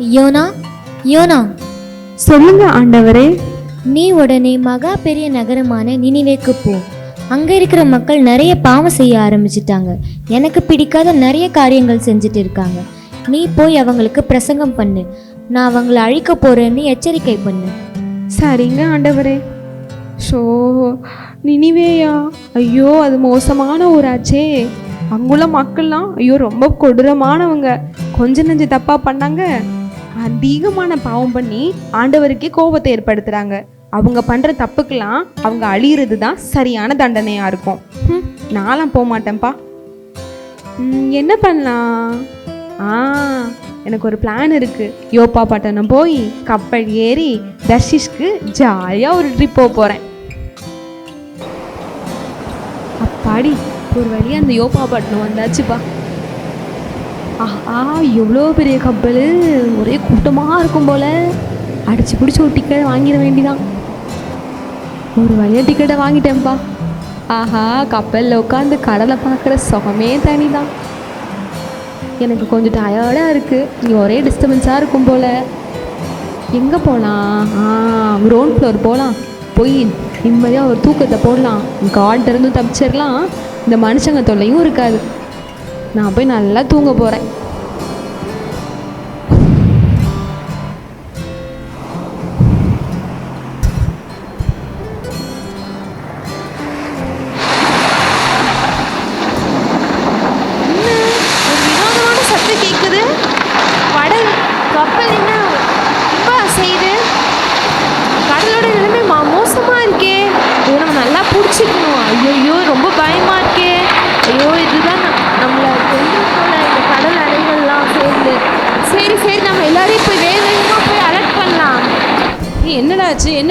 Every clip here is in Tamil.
YONO YONO. சொல்லுங்க ஆண்டவரே. நீ உடனே மகா பெரிய நகரமான நினிவேக்கு போ. அங்கே இருக்கிற மக்கள் நிறைய பாவம் செய்ய ஆரம்பிச்சிட்டாங்க. எனக்கு பிடிக்காத நிறைய காரியங்கள் செஞ்சுட்டு இருக்காங்க. நீ போய் அவங்களுக்கு பிரசங்கம் பண்ணு. நான் அவங்கள அழிக்க போறேன்னு எச்சரிக்கை பண்ணு. சரிங்க ஆண்டவரே. ஷோ நினிவேயா. ஐயோ அது மோசமான ஊராச்சே. அங்குள்ள மக்கள்லாம் ஐயோ ரொம்ப கொடூரமானவங்க. கொஞ்ச நெஞ்சு தப்பா பண்ணாங்க. அதிகமான பாவம் பண்ணி ஆண்டவருக்கே கோபத்தை ஏற்படுத்துகிறாங்க அவங்க பண்ணுற தப்புக்கெல்லாம் அவங்க அழியிறது தான் சரியான தண்டனையாக இருக்கும். ஹம், நான்லாம் போக மாட்டேன்ப்பா என்ன பண்ணலாம்? ஆ எனக்கு ஒரு பிளான் இருக்குது யோப்பா பட்டணம் போய் கப்பல் ஏறி தர்ஷிஷ்க்கு ஜாலியாக ஒரு ட்ரிப் போக போகிறேன் அப்பாடி ஒரு வழியாக அந்த யோப்பா பட்டணம் வந்தாச்சுப்பா. ஆஹா எவ்வளோ பெரிய கப்பல்? ஒரே கூட்டமாக இருக்கும் போல். அடிச்சு பிடிச்சி ஒரு டிக்கெட் வாங்கிட வேண்டிதான். ஒரு வழியாக டிக்கெட்டை வாங்கிட்டேன்ப்பா ஆஹா கப்பலில் உட்காந்து கடலை பார்க்குற சுகமே தனிதான். எனக்கு கொஞ்சம் டயர்டாக இருக்குது இங்கே ஒரே டிஸ்டர்பன்ஸாக இருக்கும் போல். எங்கே போகலாம் ஆ க்ரௌண்ட் ஃப்ளோர் போகலாம் போய் நிம்மதியாக ஒரு தூக்கத்தை போடலாம். காட் தப்பிச்சிடலாம் இந்த மனுஷங்க தொல்லையும் இருக்காது. நான் போய் நல்லா தூங்க போகிறேன்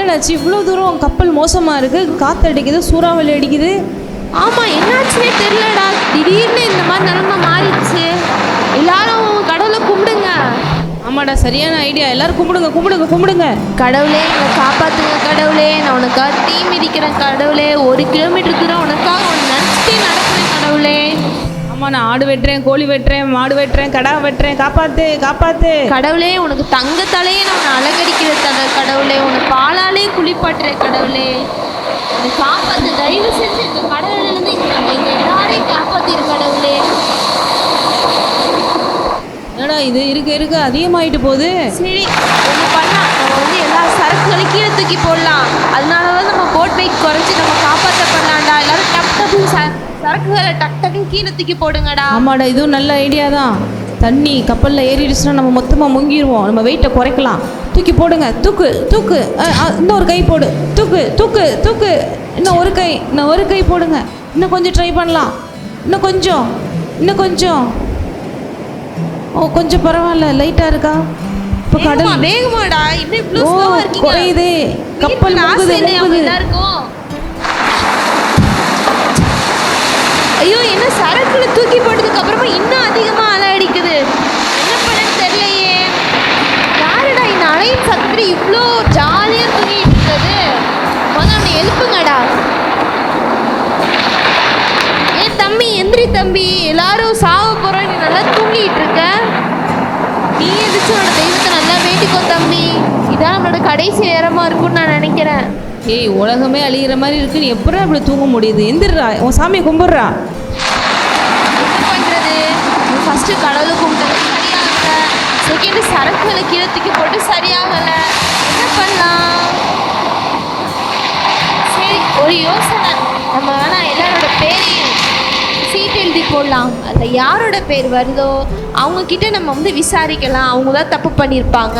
என்னடாச்சு இவ்வளோ தூரம் கப்பல் மோசமாக இருக்குது காற்று அடிக்குது சூறாவளி அடிக்குது. ஆமாம் என்னாச்சுன்னே தெரிலடா திடீர்னு இந்த மாதிரி நிலைமை மாறிடுச்சு. எல்லாரும் கடவுளை கும்பிடுங்க. ஆமாடா சரியான ஐடியா எல்லாரும் கும்பிடுங்க கும்பிடுங்க கும்பிடுங்க. கடவுளே எங்களை காப்பாத்துங்க கடவுளே. நான் உனக்காக தீ மிதிக்கிறேன் கடவுளே. ஒரு கிலோமீட்டர் தூரம் உனக்காக உன்னை நினச்சிட்டே நடக்கிறேன் கடவுளே. ஆமாம் நான் ஆடு வெட்டுறேன் கோழி வெட்டுறேன் மாடு வெட்டுறேன் கடா வெட்டுறேன் காப்பாத்து காப்பாத்து. கடவுளே உனக்கு தங்கத்தாலேயே நான் உன்னை அலங்கரிக்கிற தக கடவுளே உன்னை பாலாலே குளிப்பாட்டுறேன் கடவுளே. காப்பாத்து தயவு செஞ்சு இந்த கடவுளிலிருந்து எங்க எங்க எல்லாரையும் காப்பாத்திரு கடவுளே. என்னடா இது இருக்க இருக்க அதிகமாயிட்டு போகுது. சரி ஒன்று பண்ணலாம். நம்ம வந்து எல்லா சரக்குகளையும் கீழே தூக்கி போடலாம். அதனால தான் நம்ம போட் வெயிட் குறைச்சி நம்ம காப்பாற்றப்படலாம்டா எல்லாரும் டக் டக்குன்னு ச சரக்குகளை டக் டக்குன்னு கீழே தூக்கி போடுங்கடா. ஆமாடா இதுவும் நல்ல ஐடியா தான். தண்ணி கப்பலில் ஏறிடுச்சுன்னா நம்ம மொத்தமாக முங்கிடுவோம் நம்ம வெயிட்டை குறைக்கலாம். தூக்கி போடுங்க. தூக்கு தூக்கு. இன்னும் ஒரு கை போடு. தூக்கு தூக்கு தூக்கு. இன்னும் ஒரு கை இன்னும் ஒரு கை போடுங்க. இன்னும் கொஞ்சம் ட்ரை பண்ணலாம். இன்னும் கொஞ்சம் இன்னும் கொஞ்சம். ஓ கொஞ்சம் பரவாயில்ல. லைட்டாக இருக்கா? இப்போ கடல் வேகமா, வேகமாடா. இன்னும் இவ்வளோ ஓ ஸ்லோவா இருக்கீங்க. குறையுதே. கப்பல் முங்குது முங்குது எல்லாருக்கும் ஐயோ என்ன சரக்குல தூக்கி போட்டதுக்கு அப்புறமா இன்னும் அதிகமா அலை அடிக்குது. என்ன பண்ணன்னு தெரியலையே. யாருடா இந்த அலையின் சத்திரி இவ்வளோ ஜாலியா தூங்கிட்டு இருக்குது முதல்ல அவனை எழுப்புங்கடா. ஏன் தம்பி எந்திரி தம்பி. நம்மளோட கடைசி நேரமா இருக்கும்னு நான் நினைக்கிறேன். ஏய் உலகமே அழியிற மாதிரி இருக்கு. நீ எப்படா இப்படி தூங்க முடியுது? எந்திரா உன் சாமியை கும்பிட்றா. என்ன பண்றது? ஃபர்ஸ்ட் கடவுளை கும்பிட்டது சரியாகல. செகண்ட் சரக்குகளை கீழே தூக்கி போட்டு சரியாகல. என்ன பண்ணலாம்? சரி ஒரு யோசனை. நம்ம வேணா எல்லாரோட பேரையும் போடலாம். அதில் யாரோட பேர் வருதோ அவங்க கிட்ட நம்ம வந்து விசாரிக்கலாம். அவங்க தான் தப்பு பண்ணியிருப்பாங்க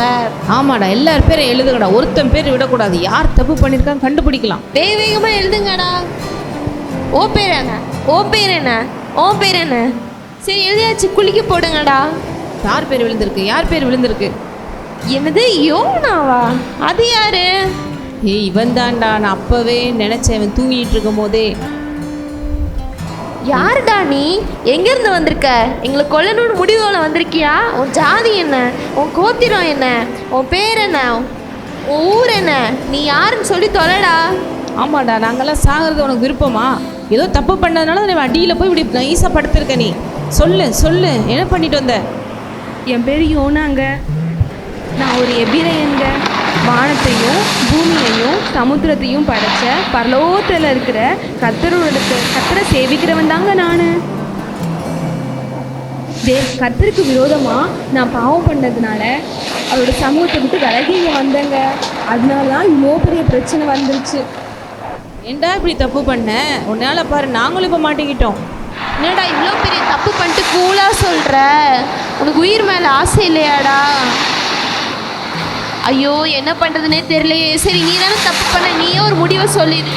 ஆமாடா எல்லார் பேரும் எழுதுங்கடா. ஒருத்தன் பேர் விடக்கூடாது. யார் தப்பு பண்ணியிருக்காங்க கண்டுபிடிக்கலாம். வேக வேகமாக எழுதுங்கடா. ஓ பேர் என்ன? ஓ பேர் என்ன? ஓ பேர் என்ன? சரி எழுதியாச்சு. குளிக்க போடுங்கடா. யார் பேர் விழுந்திருக்கு? யார் பேர் விழுந்திருக்கு? என்னது யோனாவா? அது யாரு? ஏய் இவன் தான்டா நான் அப்பவே நினைச்சேன் இவன் தூங்கிட்டு இருக்கும் போதே யாருடா நீ? எங்கேருந்து வந்திருக்க? எங்களை கொல்லணும்னு முடிவோல வந்திருக்கியா? உன் ஜாதி என்ன? உன் கோத்திரம் என்ன? உன் பேர் என்ன? உன் ஊர் என்ன? நீ யாருன்னு சொல்லி தொலைடா. ஆமாடா நாங்கெல்லாம் சாகிறது உனக்கு விருப்பமா? ஏதோ தப்பு பண்ணதுனால நீ அடியில் போய் இப்படி நைஸாக படுத்திருக்க நீ. சொல்லு சொல்லு என்ன பண்ணிட்டு வந்த? என் பேர் யோனாங்க. நான் ஒரு எபிரையங்க வானத்தையும் பூமியையும் சமுத்திரத்தையும் படைச்ச பரலோகத்தில் இருக்கிற கத்தரோட கத்தரை சேவிக்கிறவன் தாங்க நான். தே கத்தருக்கு விரோதமாக நான் பாவம் பண்ணதுனால அவரோட சமூகத்தை விட்டு விலகி இங்கே வந்தேங்க. அதனால தான் இவ்வளோ பெரிய பிரச்சனை வந்துருச்சு. ஏன்டா இப்படி தப்பு பண்ண? உன்னால பாரு நாங்களும் இப்போ மாட்டிக்கிட்டோம் என்னடா இவ்வளோ பெரிய தப்பு பண்ணிட்டு கூலாக சொல்கிற உனக்கு உயிர் மேலே ஆசை இல்லையாடா? ஐயோ என்ன பண்ணுறதுனே தெரியலையே சரி நீ தானே தப்பு பண்ண நீயே ஒரு முடிவை சொல்லிடு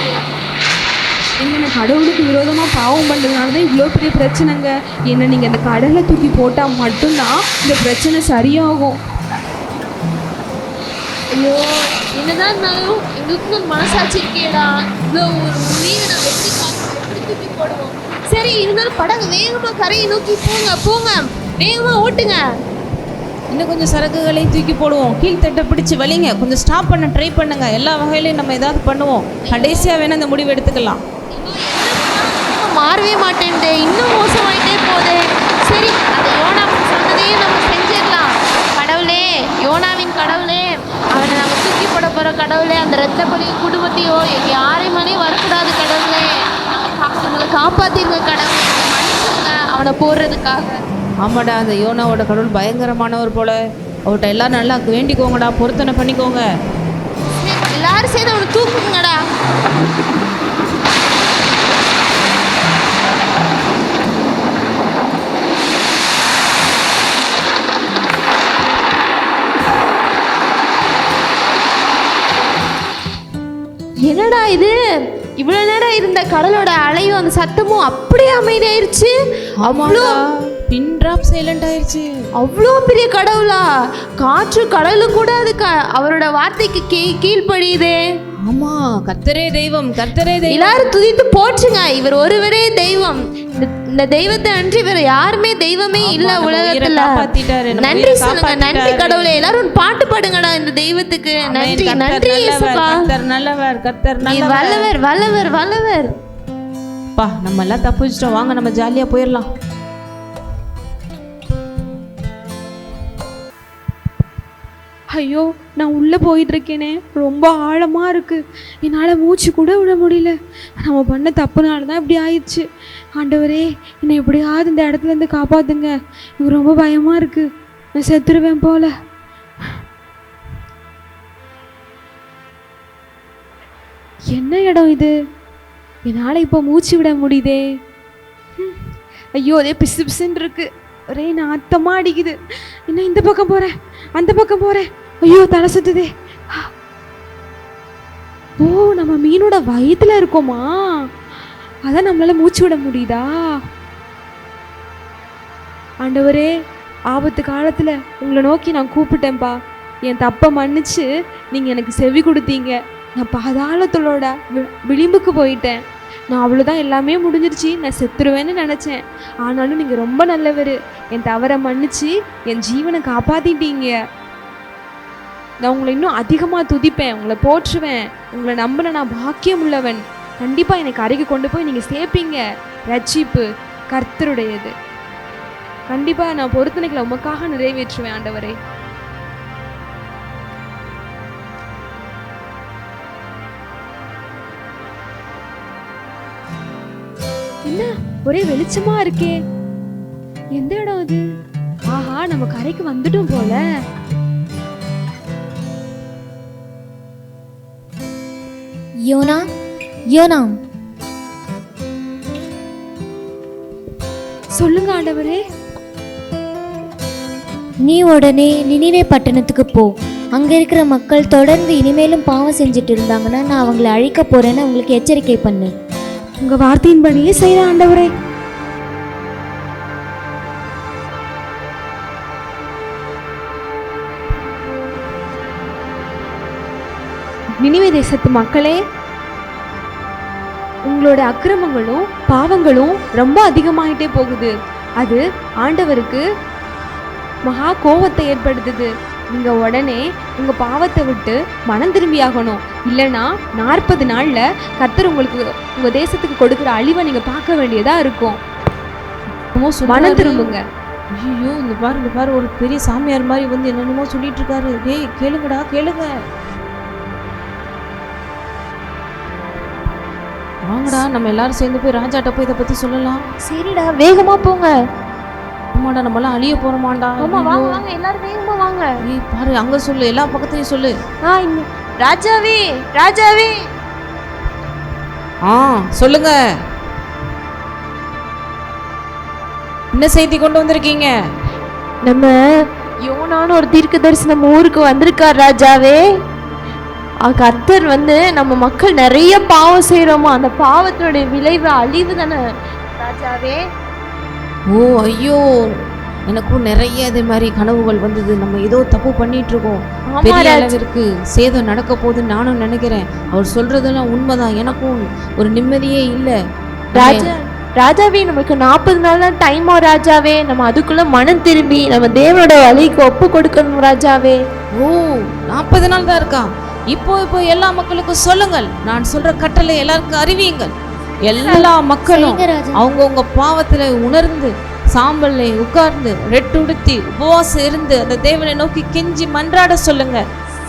என்ன நான் கடவுளுக்கு விரோதமாக பாவம் பண்ணுறதுனால தான் இவ்வளோ பெரிய பிரச்சனைங்க. என்ன நீங்கள் இந்த கடலை தூக்கி போட்டால் மட்டும்தான் இந்த பிரச்சனை சரியாகும். ஐயோ என்னதான் இருந்தாலும் எங்களுக்கு ஒரு மனசாட்சி இருக்கேடா. இவ்வளோ ஒரு உயிரை நாங்கள் எப்படி எப்படி தூக்கி போடுவோம்? சரி இருந்தாலும் படகு வேகமாக கரையை நோக்கி போங்க போங்க. வேகமாக ஓட்டுங்க. இன்னும் கொஞ்சம் சரக்குகளையும் தூக்கி போடுவோம். கீழ்த்தட்டை பிடிச்சி வலிங்க. கொஞ்சம் ஸ்டாப் பண்ண ட்ரை பண்ணுங்க. எல்லா வகையிலையும் நம்ம ஏதாவது பண்ணுவோம். கடைசியாக வேணால் அந்த முடிவு எடுத்துக்கலாம். மாறவே மாட்டேன்டே இன்னும் மோசமாயிட்டே போதே. சரி அந்த யோனா சொன்னதையே நம்ம செஞ்சிடலாம். கடவுளே யோனாவின் கடவுளே. அவனை நம்ம தூக்கி போட போகிற கடவுளே. அந்த ரத்த குடும்பத்தையோ எங்க யாரையும் வரக்கூடாது கடவுளே. அவங்களை காப்பாற்றிருங்க கடவுளே. அவனை போடுறதுக்காக. ஆமாடா அந்த யோனாவோட கடவுள் பயங்கரமானவர் போல. அவர்கிட்ட எல்லாம் நல்லா வேண்டிக்கோங்கடா பொருத்தனை பண்ணிக்கோங்க. எல்லாரும் சேர்ந்து அவனை தூக்குங்கடா. என்னடா இது? இவ்வளோ நேரம் இருந்த கடலோட அலையும் அந்த சத்தமும் அப்படியே அமைதியாயிருச்சு. அவ்வளோ பின் ட்ராப் சைலண்ட் ஆயிருச்சு. அவ்வளோ பெரிய கடவுளா? காற்று கடலும் கூட அதுக்கு அவரோட வார்த்தைக்கு கீ கீழ்ப்படியுதே. ஆமா கர்த்தரே தெய்வம் கர்த்தரே தெய்வம். எல்லாரும் துதித்து போற்றுங்க. இவர் ஒருவரே தெய்வம். இந்த- தெய்வத்தை அன்றி வேற யாருமே தெய்வமே இல்ல உலகத்துல. நன்றி சொல்லுங்க நன்றி. கடவுளே. எல்லாரும் பாட்டு பாடுங்கடா இந்த தெய்வத்துக்கு. நன்றி நன்றி நல்லவர், நல்லவர் வல்லவர் வல்லவர் வல்லவர். பா நம்ம எல்லாம் தப்பிச்சிட்டோம் வாங்க நம்ம ஜாலியா போயிடலாம். ஐயோ நான் உள்ளே போயிட்டுருக்கேனே. ரொம்ப ஆழமாக இருக்குது என்னால் மூச்சு கூட விட முடியல. நம்ம பண்ண தப்புனால தான் இப்படி ஆயிடுச்சு. ஆண்டவரே என்னை எப்படியாவது இந்த இடத்துல இருந்து காப்பாத்துங்க. எனக்கு ரொம்ப பயமாக இருக்குது நான் செத்துருவேன் போல. என்ன இடம் இது? என்னால் இப்போ மூச்சு விட முடியுதே. ஐயோ அதே பிசு பிசுன்னு இருக்குது ஒரே நாத்தமாக அடிக்குது. இன்னும் இந்த பக்கம் போகிறேன் அந்த பக்கம் போகிறேன் ஐயோ தலை சுத்துதே. ஓ நம்ம மீனோட வயிற்றுல இருக்கோமா? அதான் நம்மளால மூச்சு விட முடியுதா? ஆண்டவரே ஆபத்து காலத்தில் உங்களை நோக்கி நான் கூப்பிட்டேன்ப்பா என் தப்பை மன்னிச்சு நீங்கள் எனக்கு செவி கொடுத்தீங்க. நான் பாதாளத்தோட வி- விளிம்புக்கு போயிட்டேன். நான் அவ்வளோதான் எல்லாமே முடிஞ்சிருச்சு. நான் செத்துருவேன்னு நினச்சேன். ஆனாலும் நீங்கள் ரொம்ப நல்லவர். என் தவறை மன்னிச்சு என் ஜீவனை காப்பாற்றிட்டீங்க நான் உங்களை இன்னும் அதிகமாக துதிப்பேன் உங்களை போற்றுவேன் உங்களை நம்பின நான் பாக்கியம் உள்ளவன் கண்டிப்பாக எனக்கு அருகே கொண்டு போய் நீங்கள் சேர்ப்பீங்க. ரட்சிப்பு கர்த்தருடையது. கண்டிப்பாக நான் பொருத்தனைகளை உமக்காக நிறைவேற்றுவேன் ஆண்டவரே. என்ன? ஒரே வெளிச்சமா இருக்கே. எந்த இடம் அது? ஆஹா நம்ம கரைக்கு வந்துட்டோம் போல. யோனா? யோனாம் சொல்லுங்க ஆண்டவரே. நீ உடனே நினிவே பட்டணத்துக்கு போ. அங்க இருக்கிற மக்கள் தொடர்ந்து இனிமேலும் பாவம் செஞ்சுட்டு இருந்தாங்கன்னா நான் அவங்கள அழிக்க போறேன்னு உங்களுக்கு எச்சரிக்கை பண்ணு உங்க வார்த்தையின்படியே செய்யற ஆண்டவரே. நினிவே தேசத்து மக்களே உங்களோட அக்கிரமங்களும் பாவங்களும் ரொம்ப அதிகமாயிட்டே போகுது. அது ஆண்டவருக்கு மகா கோபத்தை ஏற்படுத்துது. நீங்க உடனே உங்க பாவத்தை விட்டு மனம் திரும்பியாகணும் இல்லைன்னா நாற்பது நாள்ல கர்த்தர் உங்களுக்கு உங்க தேசத்துக்கு கொடுக்குற அழிவை நீங்க பார்க்க வேண்டியதா இருக்கும். மனம். திரும்புங்க. ஐயோ இந்த பாரு இந்த பாரு ஒரு பெரிய சாமியார் மாதிரி வந்து என்னென்னமோ சொல்லிட்டு இருக்காரு. டேய் கேளுங்கடா கேளுங்க. வாங்கடா நம்ம எல்லாரும் சேர்ந்து போய் ராஜாட்ட போய் இதை பத்தி சொல்லலாம். சரிடா வேகமா போங்க. ஆமாடா நம்மளாம் அழிய போறோமாண்டா ஆமா. வாங்க வாங்க எல்லாரும் வேகமா வாங்க. ஏய் பாரு அங்க சொல்லு எல்லா பக்கத்துலயும் சொல்லு. ஆ இந்த ராஜாவே ராஜாவே. ஆ சொல்லுங்க. என்ன செய்தி கொண்டு வந்திருக்கீங்க? நம்ம யோனான்னு ஒரு தீர்க்கதரிசி நம்ம ஊருக்கு வந்திருக்கார் ராஜாவே. அ, கர்த்தர் வந்து நம்ம மக்கள் நிறைய பாவம் செய்கிறோமா அந்த பாவத்தினுடைய விளைவு அழிவு தானே? ராஜாவே. ஓ ஐயோ. எனக்கும் நிறைய இதே மாதிரி கனவுகள் வந்தது. நம்ம ஏதோ தப்பு பண்ணிட்டு இருக்கோம் பெரிய அளவிற்கு சேதம் நடக்க போகுதுன்னு நானும் நினைக்கிறேன். அவர் சொல்றதெல்லாம் உண்மைதான். எனக்கும் ஒரு நிம்மதியே இல்லை. ராஜா ராஜாவே நமக்கு நாற்பது நாள் தான் டைம் ராஜாவே. நம்ம அதுக்குள்ள மனம் திரும்பி நம்ம தேவனோட வழிக்கு ஒப்பு கொடுக்கணும் ராஜாவே. ஓ நாற்பது நாள் தான் இருக்கா? இப்போ இப்போ எல்லா மக்களுக்கும் சொல்லுங்கள். நான் சொல்ற கட்டளை எல்லாருக்கும் அறிவியுங்கள். எல்லா மக்களும் அவங்கவுங்க பாவத்துல உணர்ந்து சாம்பல்ல உட்கார்ந்து ரெட்டுடுத்தி உபவாசம் இருந்து அந்த தேவனை நோக்கி கெஞ்சி மன்றாட சொல்லுங்க.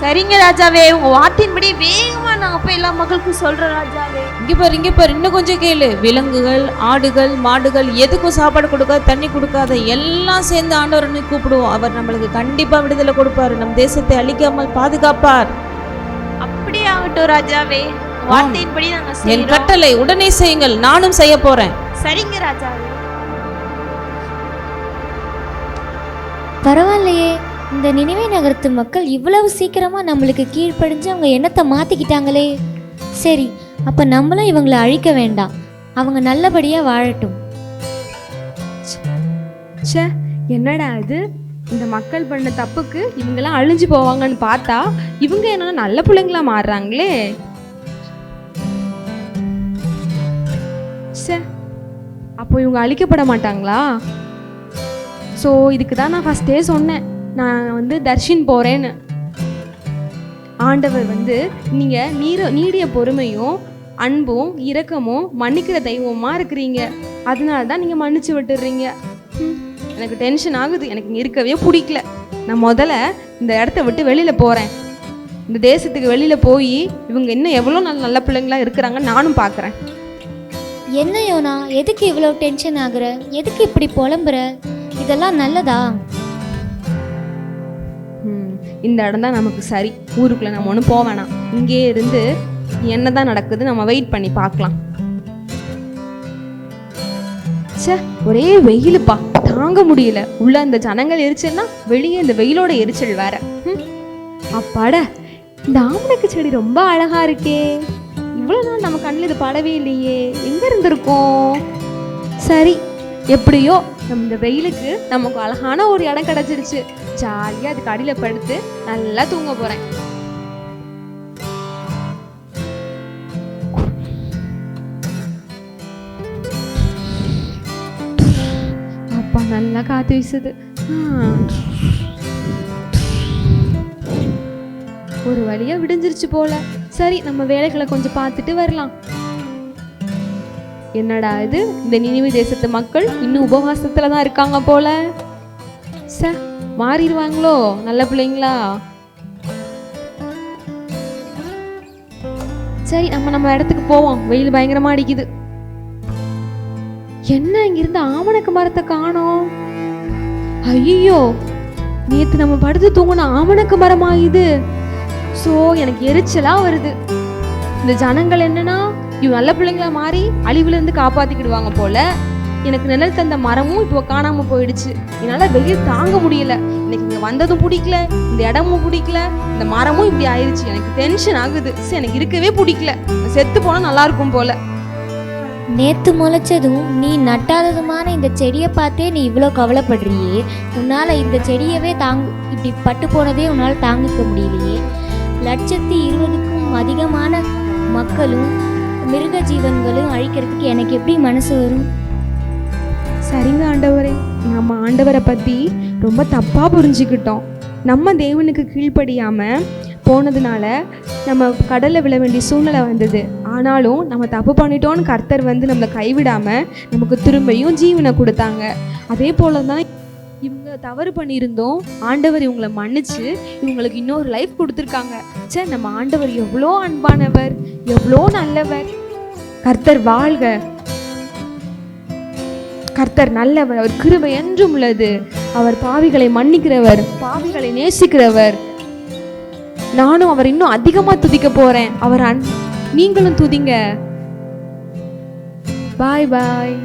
சரிங்க ராஜாவே உங்க வார்த்தையின்படி வேகமா நாங்க போய் எல்லா மக்களுக்கும் சொல்றோம் ராஜாவே. இங்க பாரு இங்க பாரு இன்னும் கொஞ்சம் கேளு. விலங்குகள் ஆடுகள் மாடுகள் எதுக்கும் சாப்பாடு கொடுக்காத தண்ணி கொடுக்காத எல்லாம் சேர்ந்து ஆண்டவரனை கூப்பிடுவோம். அவர் நம்மளுக்கு கண்டிப்பா விடுதலை கொடுப்பாரு. நம் தேசத்தை அழிக்காமல் பாதுகாப்பார். ஆகட்டும் ராஜாவே வார்த்தையின்படி நாங்க என் கட்டளை உடனே செய்யுங்கள் நானும் செய்ய போறேன். சரிங்க ராஜாவே. பரவாயில்லையே இந்த நினைவே நகரத்து மக்கள் இவ்வளவு சீக்கிரமா நம்மளுக்கு கீழ்ப்படிஞ்சு அவங்க எண்ணத்தை மாத்திக்கிட்டாங்களே. சரி அப்ப நம்மளும் இவங்களை அழிக்க வேண்டாம். அவங்க நல்லபடியா வாழட்டும். ச்சே என்னடா இது? இந்த மக்கள் பண்ண தப்புக்கு இவங்கெல்லாம் அழிஞ்சு போவாங்கன்னு பார்த்தா இவங்க என்னன்னா நல்ல பிள்ளைங்களா மாறுறாங்களே? சே அப்போ இவங்க அழிக்கப்பட மாட்டாங்களா? ஸோ இதுக்கு தான் நான் ஃபஸ்ட்டே சொன்னேன். நான் வந்து தர்ஷின் போகிறேன்னு ஆண்டவர் வந்து நீங்கள் நீர நீடிய பொறுமையும் அன்பும் இரக்கமும் மன்னிக்கிற தெய்வமாக இருக்கிறீங்க. அதனால தான் நீங்கள் மன்னிச்சு விட்டுடுறீங்க எனக்கு டென்ஷன் ஆகுது. எனக்கு இங்கே இருக்கவே பிடிக்கல. நான் முதல்ல இந்த இடத்த விட்டு வெளியில் போகிறேன் இந்த தேசத்துக்கு வெளியில் போய் இவங்க இன்னும் எவ்வளோ நல்ல நல்ல பிள்ளைங்களா இருக்கிறாங்க நானும் பார்க்குறேன் என்ன யோனா? எதுக்கு இவ்வளோ டென்ஷன் ஆகுற? எதுக்கு இப்படி புலம்புற? இதெல்லாம் நல்லதா? இந்த இடம் தான் நமக்கு சரி. ஊருக்குள்ளே நம்ம ஒன்றும் போக வேணாம். இங்கே இருந்து என்ன தான் நடக்குது நம்ம வெயிட் பண்ணி பார்க்கலாம். ச்சே ஒரே வெயிலுப்பா. தாங்க முடியல. உள்ள அந்த ஜனங்கள் எரிச்சல்னா வெளியே இந்த வெயிலோட எரிச்சல் வேற. ம், இந்த ஆமணக்கு செடி ரொம்ப அழகா இருக்கே. இவ்வளோ நாள் நம்ம கண்ணில் இது படவே இல்லையே. எங்கே இருந்திருக்கோம்? சரி எப்படியோ நம்ம இந்த வெயிலுக்கு நமக்கு அழகான ஒரு இடம் கிடச்சிருச்சு. ஜாலியாக அதுக்கு அடியில் படுத்து நல்லா தூங்க போகிறேன் நல்லா காத்து வீசுது. ஒரு வழியா விடிஞ்சிருச்சு போல. சரி நம்ம வேலைகளை கொஞ்சம் பார்த்துட்டு வரலாம். என்னடா இது? இந்த நினைவு தேசத்து மக்கள் இன்னும் உபவாசத்துல தான் இருக்காங்க போல. ச மாறிடுவாங்களோ நல்ல பிள்ளைங்களா? சரி நம்ம நம்ம இடத்துக்கு போவோம். வெயில் பயங்கரமா அடிக்குது. என்ன இங்கிருந்து ஆமணக்கு மரத்தை காணோம்? ஐயோ நேத்து நம்ம படுத்து தூங்கின ஆமணக்கு மரமா இது? ஸோ எனக்கு எரிச்சலா வருது. இந்த ஜனங்கள் என்னன்னா இவங்க நல்ல பிள்ளைங்களா மாறி அழிவுல இருந்து காப்பாத்திக்கிடுவாங்க போல. எனக்கு நிழல் தந்த மரமும் இப்போ காணாம போயிடுச்சு. என்னால வெயில் தாங்க முடியல. எனக்கு இங்க வந்ததும் பிடிக்கல இந்த இடமும் பிடிக்கல இந்த மரமும் இப்படி ஆயிடுச்சு எனக்கு டென்ஷன் ஆகுது. சரி எனக்கு இருக்கவே பிடிக்கல. செத்து போனா நல்லா இருக்கும் போல. நேத்து முளைச்சதும் நீ நட்டாததுமான இந்த செடியை பார்த்தே நீ இவ்வளோ கவலைப்படுறியே. உன்னால் இந்த செடியவே தாங்கு இப்படி பட்டு போனதே உன்னால் தாங்கிக்க முடியலையே. லட்சத்தி இருபதுக்கும் அதிகமான மக்களும் மிருக ஜீவன்களும் அழிக்கிறதுக்கு எனக்கு எப்படி மனசு வரும்? சரிங்க ஆண்டவரே. நம்ம ஆண்டவரை பற்றி ரொம்ப தப்பாக புரிஞ்சுக்கிட்டோம். நம்ம தேவனுக்கு கீழ்ப்படியாமல் போனதுனால நம்ம கடலில் விழ வேண்டிய சூழ்நிலை வந்தது. ஆனாலும் நம்ம தப்பு பண்ணிட்டோன்னு கர்த்தர் வந்து நம்மளை கைவிடாமல் நமக்கு திரும்பியும் ஜீவனை கொடுத்தாங்க. அதே போல தான் இவங்க தவறு பண்ணியிருந்தோம். ஆண்டவர் இவங்களை மன்னிச்சு இவங்களுக்கு இன்னொரு லைஃப் கொடுத்துருக்காங்க. ச்சே நம்ம ஆண்டவர் எவ்வளோ அன்பானவர் எவ்வளோ நல்லவர். கர்த்தர் வாழ்க. கர்த்தர் நல்லவர் அவர் கிருபை என்றும் உள்ளது. அவர் பாவிகளை மன்னிக்கிறவர் பாவிகளை நேசிக்கிறவர். நானும் அவர் இன்னும் அதிகமாக துதிக்க போறேன். அவர் அன் நீங்களும் துதிங்க. பாய் பாய்